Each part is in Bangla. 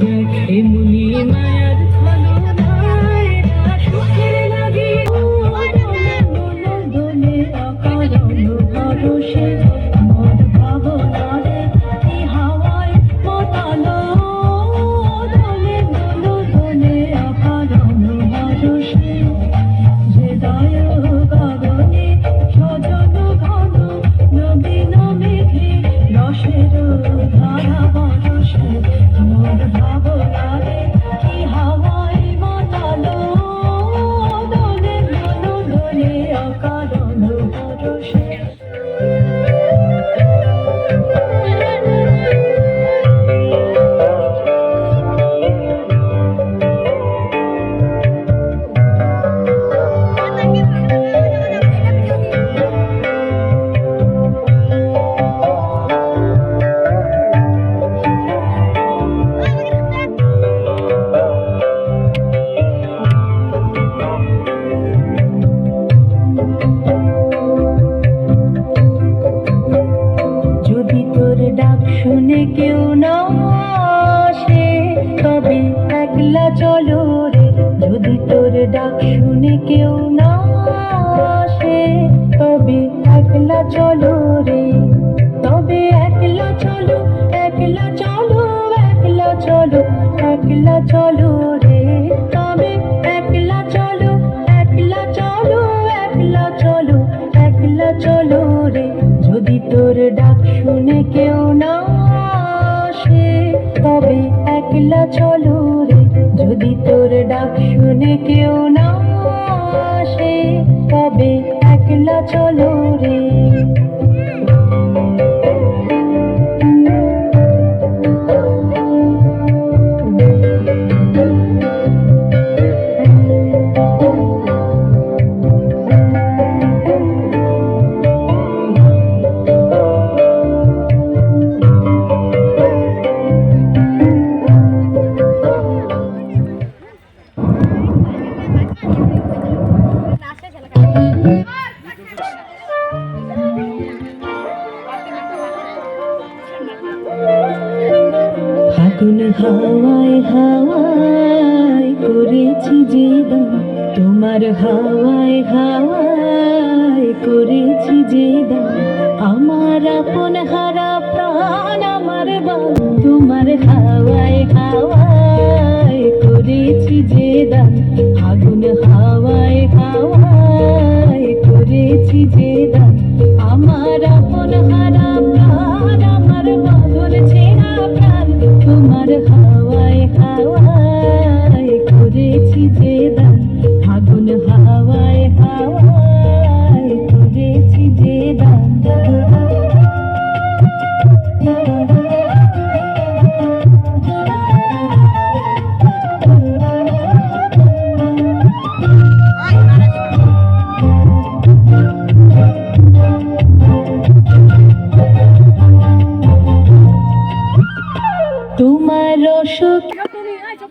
যায় এমনি একলা চলো রে, যদি তোর ডাক শুনে কেউ না আসে, তবে একলা চলো রে। তবে একলা চলো একলা চলো একলা চলো একলা চলো রে। তবে একলা চলো একলা চলো একলা চলো একলা চলো রে। যদি তোর ডাক শুনে কেউ না আসে, তবে একলা চলো শুনে কেউ না আসে তবে একলা চলো। যে দান তোমার হাওয়ায় হাওয়ায় করেছি যে দান। আমার আপন হারা প্রাণ, আমার বান। তোমার হাওয়ায় হাওয়ায় করেছি যে দান। ফাগুন হাওয়ায় হাওয়ায় করেছি যে দান। আমার আপন হারা প্রাণ, আমার বাঁধন ছেঁড়া প্রাণ। তোমার chúc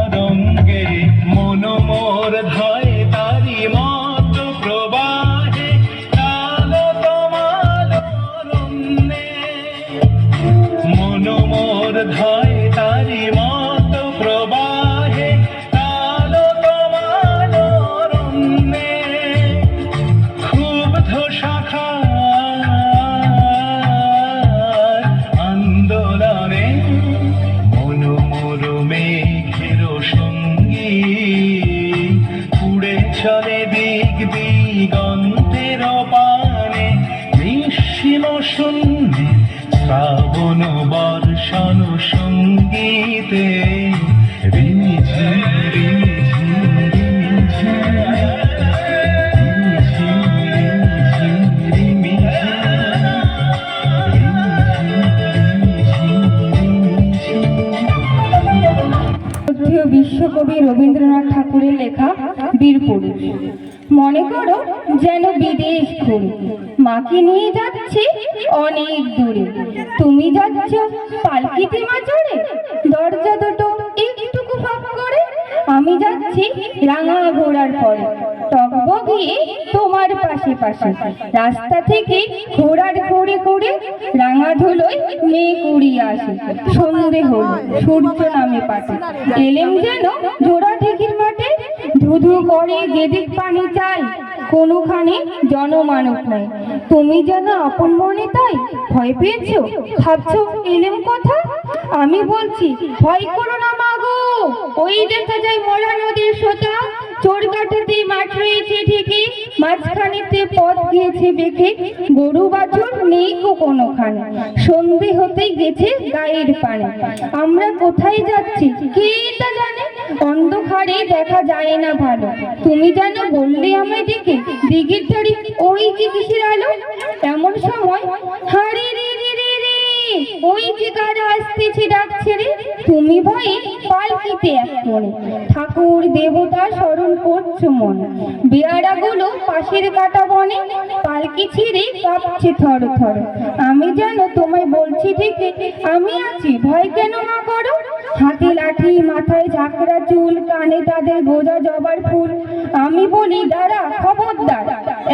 সঙ্গীতে বিশ্বকবি রবীন্দ্রনাথ ঠাকুরের লেখা বীরপুরুষ। মনে করো যেন বিদেশ ঘুরে। মাকে নিয়ে যাচ্ছে অনেক দূরে। তুমি যাচ্ছ পালকিতে মা চড়ে দরজা দুটো একটুকু ফাঁক করে। আমি যাচ্ছি রাঙা ঘোড়ার পরে। টকবগিয়ে তোমার পাশে পাশে। রাস্তা থেকে ঘোড়ার ঘুরে ঘুরে রাঙা ধুলোয় মেয়ে কুড়িয়ে আসে। সন্ধে হলো, সূর্য নামে পাটে এলেম যেন জোড়া ঢেকির মাঠে। ধুধু করে যেদিক পানি চাই কোনোখানে জনমানব নাই তুমি যেন আপন মনে তাই ভয় পেয়েছ? ভাবছ এলেম কথা? আমি বলছি, ভয় করো না মাগো ওই দেখা যায় মরা নদীর সোতা চোর কাটাতে মাঠ রয়েছে ঠিকই। মাঝখানেতে পথ গিয়েছে বেঁকে, গরু বাছুর নেই কো কোনোখানে। সন্ধে হতেই গেছে গায়ের পানে। আমরা কোথায় যাচ্ছি? কে তা জানে? অন্ধকারে দেখা যায় না ভালো। তুমি যেন বললে আমায় দেখে, দিঘির ধারে ওই যে আলো? এমন সময় হারে রে ওই যে কারা আসতেছে ডাকছে রে, তুমি ভয়ে পালকিতে এক মনে ঠাকুর দেবতা স্মরণ করছ মন। বেয়ারাগুলো পাশের কাটা বনে, পালকি ছেড়ে কাঁপছে থর থর। আমি যেন তোমায় বলছি ডেকে আমি আছি, ভয় কেন না করো? হাতে লাঠি, মাথায় ঝাঁকড়া চুল, কানে তাদের গোজা জবার ফুল। আমি বলি, দাঁড়া, খবরদার,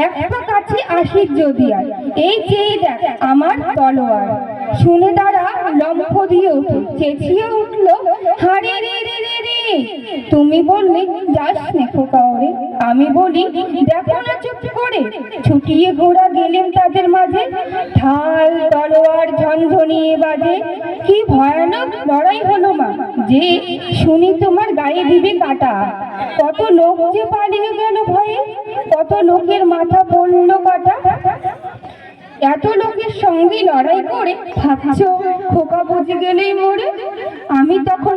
এক কাছে আসির যদি আর। এই চেয়ে দেখ, আমার তলোয়ার। শুনে তারা লম্ফ দিয়ে উঠল চেঁচিয়ে উঠল, হারে রে রে রে রে, তুমি বললে, যাস দেখো খোকা ওরে আমি বলি, দেখো না চুপ করে, ছুটিয়ে ঘোড়া গেলেন তাদের মাঝে ঢাল তলোয়ার ঝনঝনিয়ে বাজে, কি ভয়ানক লড়াই হলো মা, যে শুনি তোমার গায়ে দিবে কাটা, কত লোক যে পালিয়ে গেল ভয়ে, কত লোকের মাথা পড়ল কাটা এত লোকের সঙ্গে লড়াই করে ভাবছ খোকা বুঝে গেলেই মরে? আমি তখন